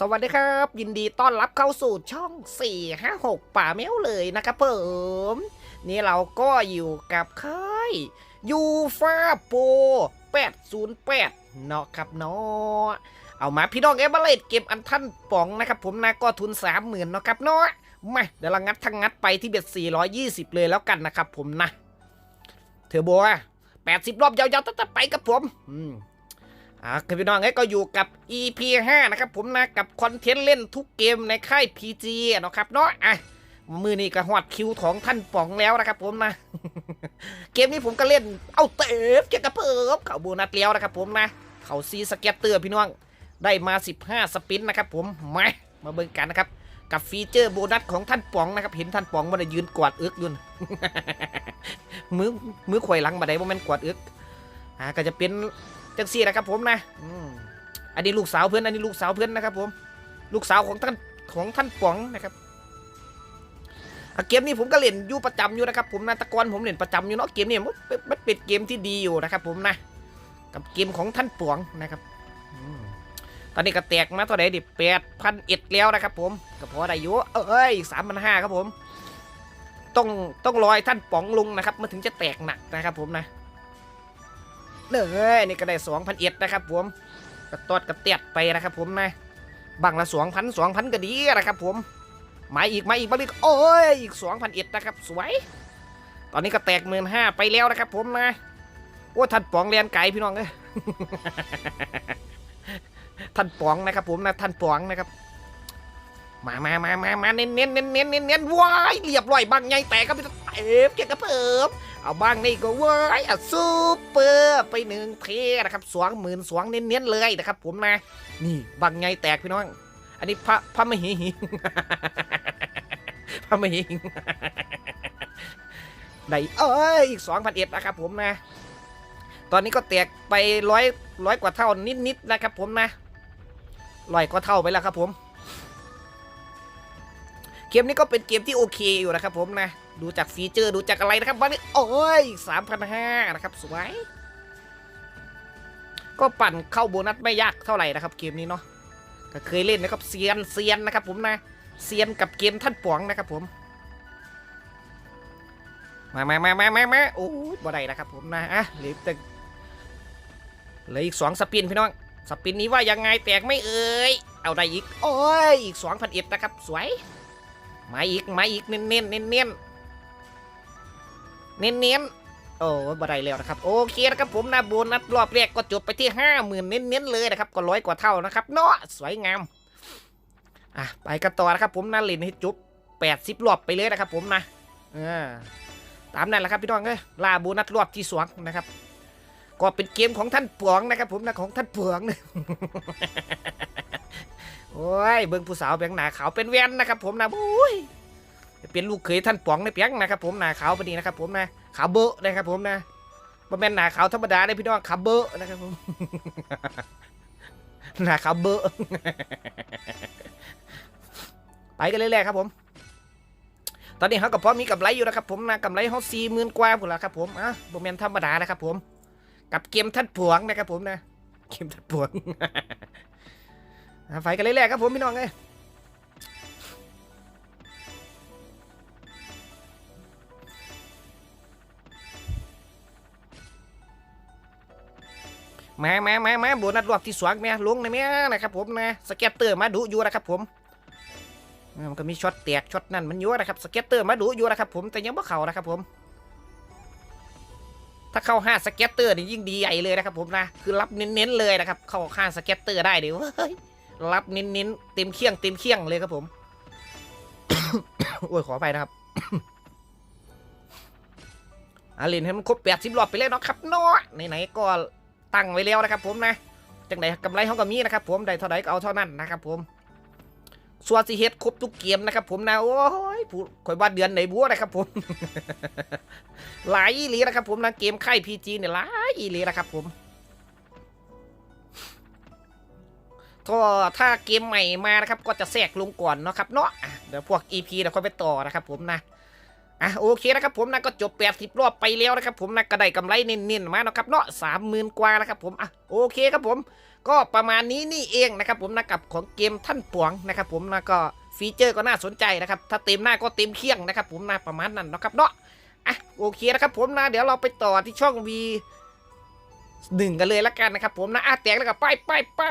สวัสดีครับ ยินดีต้อนรับเข้าสู่ช่อง 456 ป่าแมวเลยนะครับผมนี่เราก็อยู่กับค่ายยูฟาโป808 เนาะครับเนาะเอามาพี่น้องเอเบเลดเก็บอันท่านป๋องนะครับผมนะก็ทุน 30,000 เนาะครับเนาะมาเดี๋ยวเรางัดทั้งงัดไปที่เบ็ด 420 เลยแล้วกันนะครับผมนะ เทอร์โบอะ80 รอบยาวๆตั้งไปกับผม อืม อ่าครับพี่น้องเอ้ยก็อยู่กับ EP 5 นะครับผมนะกับคอนเทนต์เล่นทุกเกมในค่าย PG นะครับเนาะอะมือนี้ก็หอดคิวของท่านป๋องแล้วนะครับผมนะ เกมนี้ผมก็เล่นเอาเตฟเกียกับเพิ่มเข่าโบนัสแล้วนะครับผมนะ เข่าซีสเก็ตเตอร์พี่น้องได้มา 15 สปินนะครับผมมามาเบิ่งกันนะครับ กับฟีเจอร์โบนัสของท่านป๋องนะครับ เห็นท่านป๋องมันยืนกวาดอึกอยุนมือมือข่อยหลังบัไดว่ามันกวาดอึกอ่าก็จะเป็น จังซี่นะครับผมนะอันนี้ลูกสาวเพื่อนอันนี้ลูกสาวเพื่อนนะครับ ผม ลูกสาวของท่านของท่านป๋องนะครับเกมนี้ผมก็เล่นอยู่ประจำอยู่นะครับ ผมนะตะกอนผมเล่นประจำอยู่เนาะเกมนี้มันเป็นเกมที่ดีอยู่นะครับ ผมนะ กับเกมของท่านป๋องนะครับตอนนี้ก็แตกมาเท่าไหร่ดิแปดพันเอ็ดแล้วนะครับ ผมก็พอได้อยู่เอ้ยสามพันห้าครับผม ต้องต้องรอยท่านป๋องลงนะครับมันถึงจะแตกหนักนะครับ ผมนะ เด้อนี่ก็ได้สองพันเอ็ดนะครับผมกระตอดกระเตียดไปนะครับผมนะบังละสองพันสองพันก็ดีนะครับผมมาอีกมาอีกมาอีกโอ้ยอีกสองพันเอ็ดนะครับสวย ตอนนี้ก็แตกหมื่นห้าไปแล้วนะครับผมนะโอ้ท่านป๋องเรียนไก่พี่น้องเอ้ยท่านป๋องนะครับผมนะท่านป๋องนะครับ มามามามามาเน้นเน้นเน้นเน้นเน้นเน้นว้ายเรียบร้อยบังใหญ่แตกครับพี่เอฟเก็บกระเพิ่มเอาบ้างนี่ก็ว้ยอะซูเปอร์ไปหนึ่งเทนะครับสวงหมื่นสวงเน้นๆเลยนะครับ ผมนะ นี่บางไงแตกพี่น้อง อันนี้พระพระมหิหิงพระมหิหิงได้เอ้ยอีกสองพันเอ็ดนะครับ ผมนะ ตอนนี้ก็แตกไปร้อยร้อยกว่าเท่านิดๆนะครับ ผมนะร้อยกว่าเท่าไปแล้วครับผม เกมนี้ก็เป็นเกมที่โอเคอยู่นะครับผมนะ ดูจากฟีเจอร์ดูจากอะไรนะครับวันนี้โอ้ยสามพันห้านะครับสวย ก็ปั่นเข้าโบนัสไม่ยากเท่าไหร่นะครับเกมนี้เนาะก็เคยเล่นนะครับเซียนเซียนนะครับผมนะเซียนกับเกมท่านป๋องนะครับผมมามามามามามาโอ้ยบ่ได้นะครับผมนะอะเหลือแต่เหลืออีกสองสปินพี่น้อง สปินนี้ว่ายังไงแตกไม่เอ่ย เอาได้อีก โอ้ย อีกสองพันเอ็ดนะครับ สวย มาอีกมาอีกเน้นเน้นเน้นเน้นเน้นเน้นโอ้บ่ได้แล้วนะครับ โอเคนะครับผมนะโบนัสรอบแรกก็จบไปที่ห้าหมื่นเน้นเน้นเลยนะครับ ก็ร้อยกว่าเท่านะครับเนาะสวยงามอะไปกันต่อนะครับผมนะเล่นให้จบแปดสิบรอบไปเลยนะครับ ผมนะเออตามนั้นแหละครับพี่น้องเอ้ยล่าโบนัสรอบที่สองนะครับก็เป็นเกมของท่านปวงนะครับ ผมนะของท่านปวงนะ โอ้ยเบิ่งผู้สาวแบงหนาขาวเป็นแวนนะครับ ผมนะโอ้ยเป็นลูกเขยท่านป๋องในเปียงนะครับ ผมหนาขาวพอดีนะครับ ผมนะขาวเบอะนะครับ ผมนะบ่แม่นหนาขาวธรรมดาเลยพี่น้องขาวเบอะนะครับผมหนาขาวเบอะไปกันเรื่อยๆครับ ผม ตอนนี้เขากับพ่อมีกำไรอยู่นะครับ ผมนะกำไรเขาสี่หมื่นกว่าพุ่นละครับ ผมอะบ่แม่นธรรมดานะครับ ผม กับเกมท่านผวงนะครับ ผมนะเกมท่านผวงอะ ไฟกันเรื่อยๆครับผมพี่น้องเอ้ยมามามามาโบนัสรอบที่สองแม่ลงในแม่นะครับผมนะสเก็ตเตอร์มาดูอยู่นะครับผมมันก็มีช็อตแตกช็อตนั่นมันอยู่นะครับสเก็ตเตอร์มาดูอยู่นะครับผมแต่ยังไม่เข้านะครับผม ถ้าเข้าห้าสเก็ตเตอร์นี่ยิ่งดีใหญ่เลยนะครับผมนะคือรับเน้นๆเลยนะครับเข้าห้าสเก็ตเตอร์ได้เดี๋ยว รับเน้นๆเต็มเคียงเต็มเคียงเลยครับผม โอ้ยขอไปนะครับอาลินให้มันครบแปดสิบรอบไปเลยเนาะครับเนาะไหนๆก็ตั้งไว้แล้วนะครับ ผมนะจังไดกำไรเขาก็มีนะครับ ผมได้เท่าไหร่ก็เอาเท่านั้นนะครับ ผมส่วนสิเฮ็ดครบทุกเกมนะครับผมนะโอ้ยผู้ข่อยว่าเดือนไหนบัวนะครับผม หลายอีหลีนะครับผมนะเกมค่พีจีเนี่ยหลายอีหลีนะครับผม ก็ถ้าเกมใหม่มานะครับก็จะแทรกลงก่อนเนาะครับเนาะเดี๋ยวพวก EP เดี๋ยวค่อยไปต่อนะครับผมนะอะโอเคนะครับผมนะก็จบ 80 รอบไปแล้วนะครับผมนะก็ได้กำไรเน้นๆมาเนาะครับเนาะสามหมื่นกว่านะครับผมอะโอเคครับผม ก็ประมาณนี้นี่เองนะครับผมนะกับของเกมท่านปวงนะครับผมนะก็ฟีเจอร์ก็น่าสนใจนะครับถ้าเต็มหน้าก็เต็มเคียงนะครับผมนะประมาณนั้นเนาะครับเนาะอะโอเคนะครับผมนะเดี๋ยวเราไปต่อที่ช่อง V หนึ่งกันเลยละกันนะครับผมนะอะแตกแล้วก็ไปไปไป